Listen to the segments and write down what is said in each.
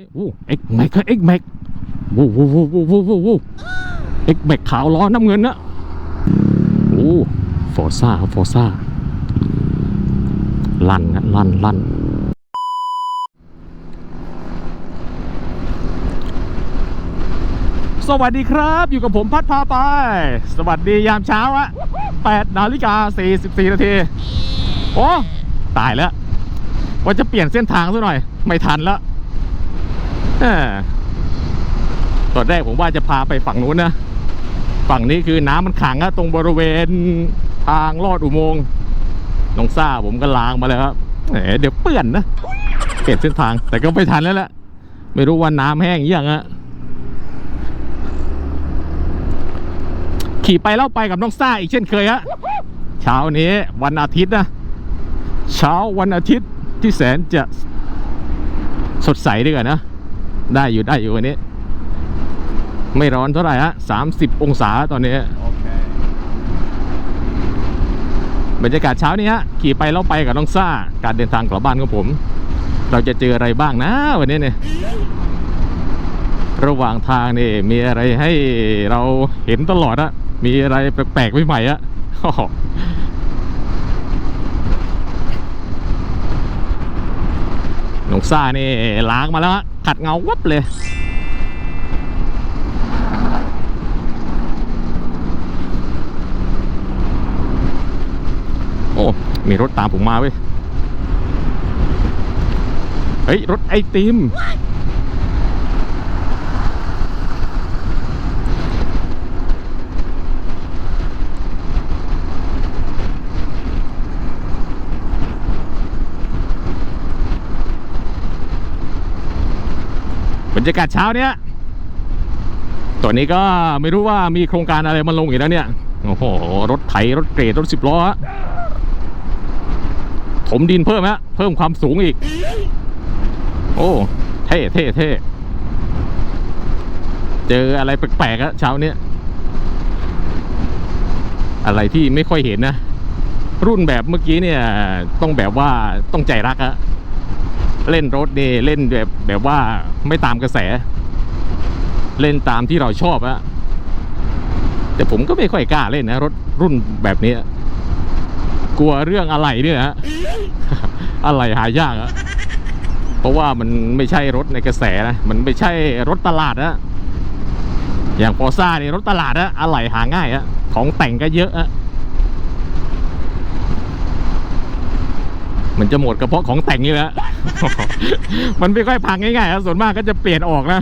นี่โอ้เอ็กแม็กเอ็กแม็กวู้วู้วู้วู้วู้วู้วู้เอ็กแม็กขาวล้อน้ำเงินนะโอ้ฟอร์ซ่าครับฟอร์ซ่าลั่นนะลั่นลั่นสวัสดีครับ อยู่กับผมพัดพาไป สวัสดียามเช้าอะ8นาฬิกา 44 นาที โอ้ ตายแล้ว ว่าจะเปลี่ยนเส้นทางซะหน่อย ไม่ทันแล้ว ตอนแรกผมว่าจะพาไปฝั่งนู้นนะ ฝั่งนี้คือน้ำมันขังอะตรงบริเวณทางลอดอุโมงค์น้องซ่าผมก็ล้างมาแล้วครับเดี๋ยวเปื้อนนะเปลี่ยนเส้นทาง แต่ก็ไม่ทันแล้วแหละไม่รู้ว่าน้ำแห้งยังอะขี่ไปเล่าไปกับน้องซ่าอีกเช่นเคยฮะเช้านี้วันอาทิตย์นะ เช้าวันอาทิตย์ที่แสนจะสดใสดีกว่านะ ได้อยู่ได้อยู่วันนี้ ไม่ร้อนเท่าไหร่ฮะสามสิบองศาตอนนี้บรรยากาศเช้านี้ฮะ ขี่ไปแล้วไปกับน้องซ่า การเดินทางกลับบ้านของผม เราจะเจออะไรบ้างนะวันนี้เนี่ย ระหว่างทางนี่มีอะไรให้เราเห็นตลอดอะมีอะไรแปลกๆใหม่ๆอะน้องซ่านี่ล้างมาแล้วฮะ ขัดเงาวับเลยโอ้ มีรถตามผมมาเว้ย เฮ้ย รถไอติมบ รรยากาศเช้าเนี้ยตอนนี้ก็ไม่รู้ว่ามีโครงการอะไรมาลงอีกแล้วเนี่ย โอ้โห รถไถ รถเกรด รถสิบล้อถมดินเพิ่มฮะเพิ่มความสูงอีก โอ้ เท่เท่เท่เจออะไรแปลกๆอะเช้าเนี้ยอะไรที่ไม่ค่อยเห็นนะ รุ่นแบบเมื่อกี้เนี่ย ต้องแบบว่าต้องใจรักอะ เล่นรถเดเล่นแบบแบบว่าไม่ตามกระแส เล่นตามที่เราชอบอะแต่ผมก็ไม่ค่อยกล้าเล่นนะ รถรุ่นแบบนี้ กลัวเรื่องอะไรเนี่ยฮะอะไรหายากอะเพราะว่ามันไม่ใช่รถในกระแสนะมันไม่ใช่รถตลาดนะอย่างฟอซ่าเนี่ยรถตลาดนะอะไรหาง่ายอะของแต่งก็เยอะอะมันจะหมดกระเพาะของแต่งนี่แหละ มันไม่ค่อยพังง่ายๆครับส่วนมากก็จะเปลี่ยนออกนะ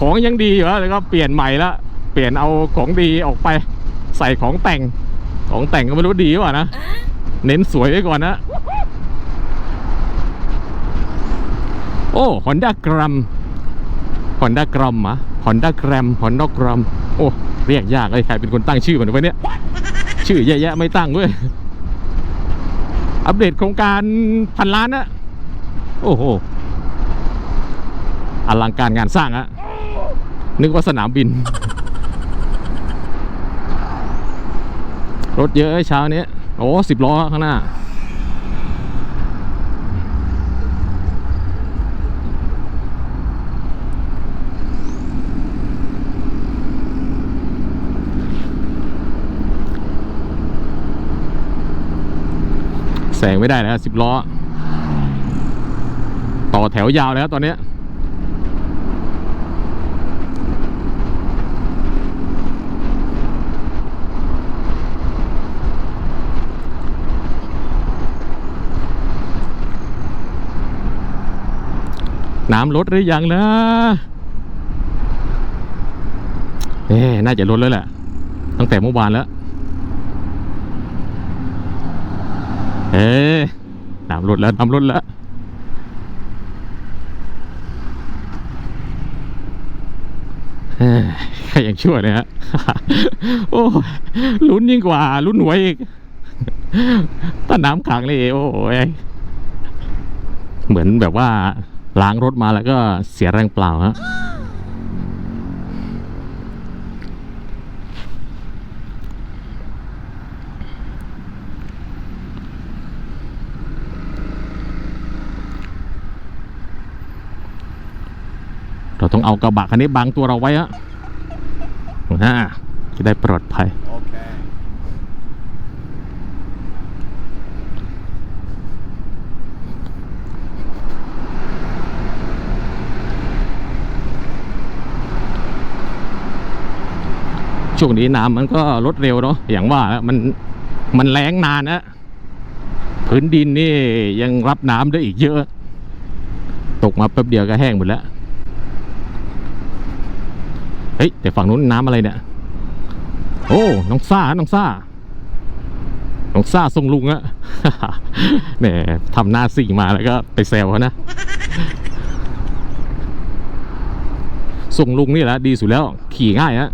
ของยังดีอยู่แล้วก็เปลี่ยนใหม่ละเปลี่ยนเอาของดีออกไป ใส่ของแต่งของแต่งก็ไม่รู้ดีหรือเปล่านะเน้นสวยไว้ก่อนนะโอ้ฮอนด้ากรัมฮอนด้ากรัมอะฮอนด้ากรัมฮอนด้ากรัมโอ้เรียกยากเลยใครเป็นคนตั้งชื่อมันไว้เนี่ยชื่อแย่ๆไม่ตั้งเว้ยอัปเดตโครงการพันล้านนะ โอ้โหอลังการงานสร้างอะนึกว่าสนามบิน รถเยอะเช้านี้โอ้สิบล้อข้างหน้าแซงไม่ได้แล้วสิบล้อ ต่อแถวยาวแล้วตอนนี้น้ำลดหรือยังนะเอ๊น่าจะลดแล้วแหละ ตั้งแต่เมื่อวานแล้ว เอ๊น้ำลดแล้ว น้ำลดแล้ว เอ้ย ใครยังชั่วเนี่ยฮะ โอ้ลุ้นยิ่งกว่า ลุ้นหวยอีกต้นน้ำขังนี่โอ้ยเหมือนแบบว่าล้างรถมาแล้วก็เสียแรงเปล่าฮะ เอากระบะคันนี้บังตัวเราไว้ฮะอ่าจะได้ปลอดภัย Okay. ช่วงนี้น้ำมันก็ลดเร็วเนาะอย่างว่ามันมันแรงนานนะพื้นดินนี่ยังรับน้ำได้อีกเยอะ ตกมาแป๊บเดียวก็แห้งหมดแล้ว เฮ้ยแต่ฝั่งนู้นน้ำอะไรเนี่ย โอ้น้องซ่าน้องซ่าน้องซ่าทรงลุงอะแหมทำหน้าสิ่งมาแล้วก็ไปแซวเขานะทรงลุงนี่แหละดีสุดแล้ว ขี่ง่ายฮะ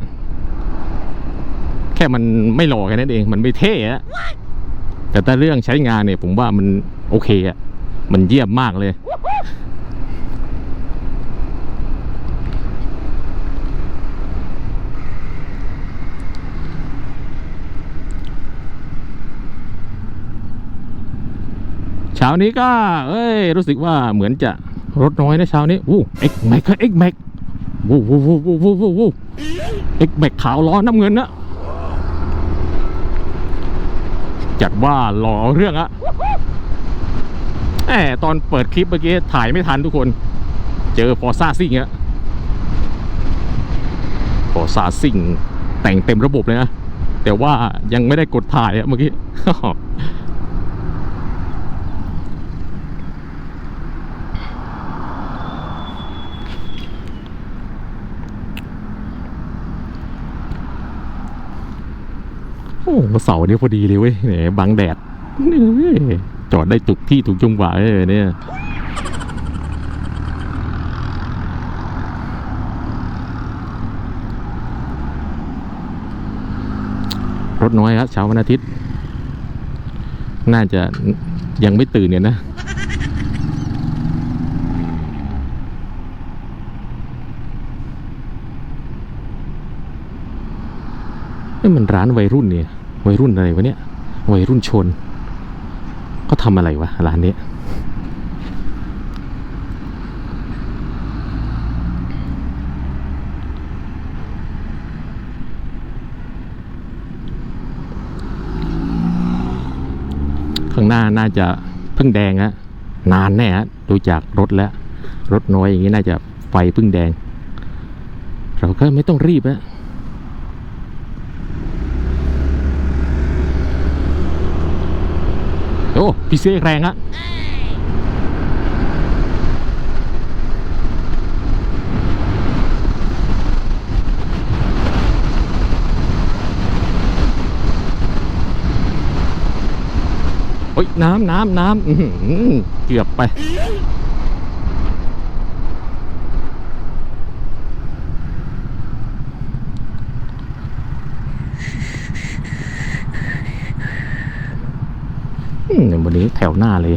แค่มันไม่หล่อแค่นั้นเอง มันไม่เท่อะแต่ถ้าเรื่องใช้งานเนี่ย ผมว่ามันโอเคอะมันเยี่ยมมากเลย เช้านี้ก็ เอ้ย รู้สึกว่าเหมือนจะรถน้อยนะเช้านี้อู้เอ็กแม็กเอ็กแม็กวู้วู้วู้วู้วู้วู้วู้เอ็กแม็กขาวล้อน้ำเงินนะจัดว่าหล่อเรื่องอะแหมตอนเปิดคลิปเมื่อกี้ถ่ายไม่ทันทุกคน เจอฟอร์ซ่าซิ่งอะฟอร์ซ่าซิ่งแต่งเต็มระบบเลยนะ แต่ว่ายังไม่ได้กดถ่ายอะเมื่อกี้ โอ้เสาเนี้พอดีเลยเว้ยแหมบังแดดนี่จอดได้ถูกที่ถูกจังหวะเลยเนี่ยรถน้อยครับเช้าวันอาทิตย์ น่าจะยังไม่ตื่นเนี่ยนะ นี่มันร้านวัยรุ่นเนี่ยวัยรุ่นอะไรวะเนี่ยวัยรุ่นชนเขาทำอะไรวะร้านนี้ข้างหน้าน่าจะเพิ่งแดงฮะนานแน่ฮะดูจากรถแล้ว รถน้อยอย่างนี้น่าจะไฟเพิ่งแดง เราก็ไม่ต้องรีบนะ อ้พี่เสกแรงอะโอ้ยน้ำน้ำน้ำเกือบไป อืมวันนี้ แถวหน้าเลย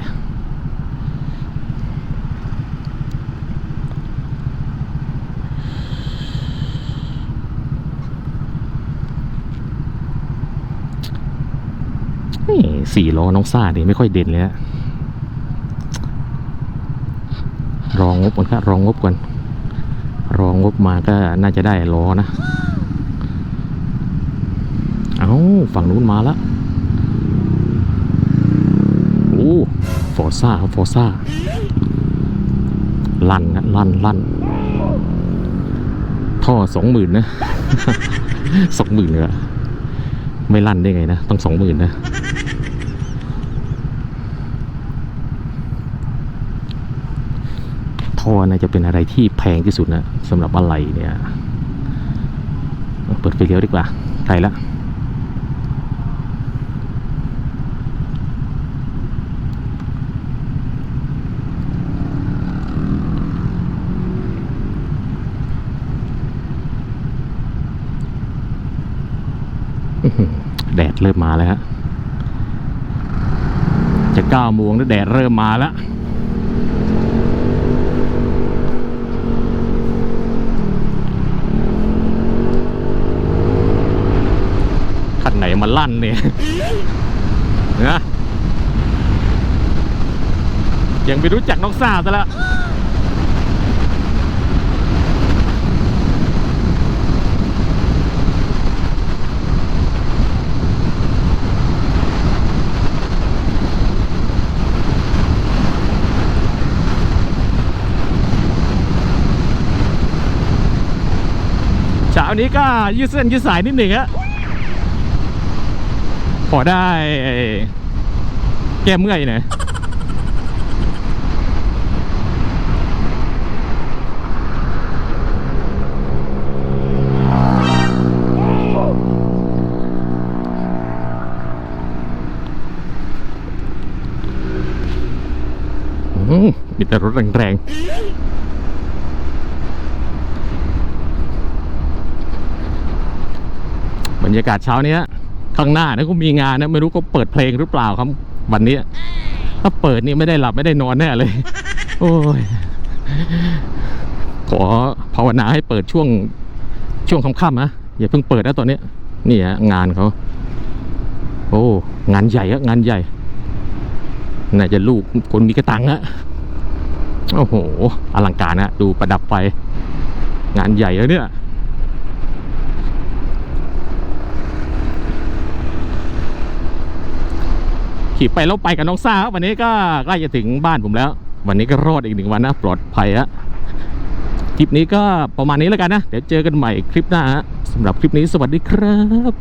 นี่สี่ล้อน้องซ่าดิไม่ค่อยเด่นเลยฮะรองงบก่อนครับรองงบก่อนรองงบมาก็น่าจะได้ล้อนะ เอาฝั่งนู้นมาแล้ว โอ้ ฟอร์ซ่าฟอร์ซ่าลั่นนะลั่นลั่นท่อสองหมื่นนะสองหมื่นเลยไม่ลั่นได้ไงนะ ต้องสองหมื่นนะ ท่อน่าจะเป็นอะไรที่แพงที่สุดนะสำหรับอะไรเนี่ย เปิดไฟเลี้ยวดีกว่าไกลละ แดดเริ่มมาแล้วฮะจะเก้าโมงแล้วแดดเริ่มมาแล้วคันไหนมาลั่นเนี่ยนะยังไม่รู้จักน้องสาวซะแล้ว ช้านี้ก็ยืดเส้นยืดสายนิดหนึ่งฮะพอได้แก้เมื่อยหน่อยมมีแต่รถแรงๆ รรยากาศเช้าเนี้ย ข้างหน้านะก็มีงานนะไม่รู้ก็เปิดเพลงหรือเปล่าครับ วันนี้ ถ้าเปิดนี่ไม่ได้หลับไม่ได้นอนแน่เลย โอ้ยขอภาวนาให้เปิดช่วงช่วงค่ำๆนะอย่าเพิ่งเปิดนะตอนเนี้ยนี่ฮะงานเขาโอ้งานใหญ่อะงานใหญ่น่าจะลูกคนมีกระตังอะโอ้โหอลังการนะดูประดับไฟงานใหญ่แล้วเนี่ย ขี่ไปแล้วไปกับน้องซ่าครับวันนี้ก็ใกล้จะถึงบ้านผมแล้ว วันนี้ก็รอดอีกหนึ่งวันนะ ปลอดภัยฮะคลิปนี้ก็ประมาณนี้แล้วกันนะ เดี๋ยวเจอกันใหม่คลิปหน้าฮะสำหรับคลิปนี้สวัสดีครับ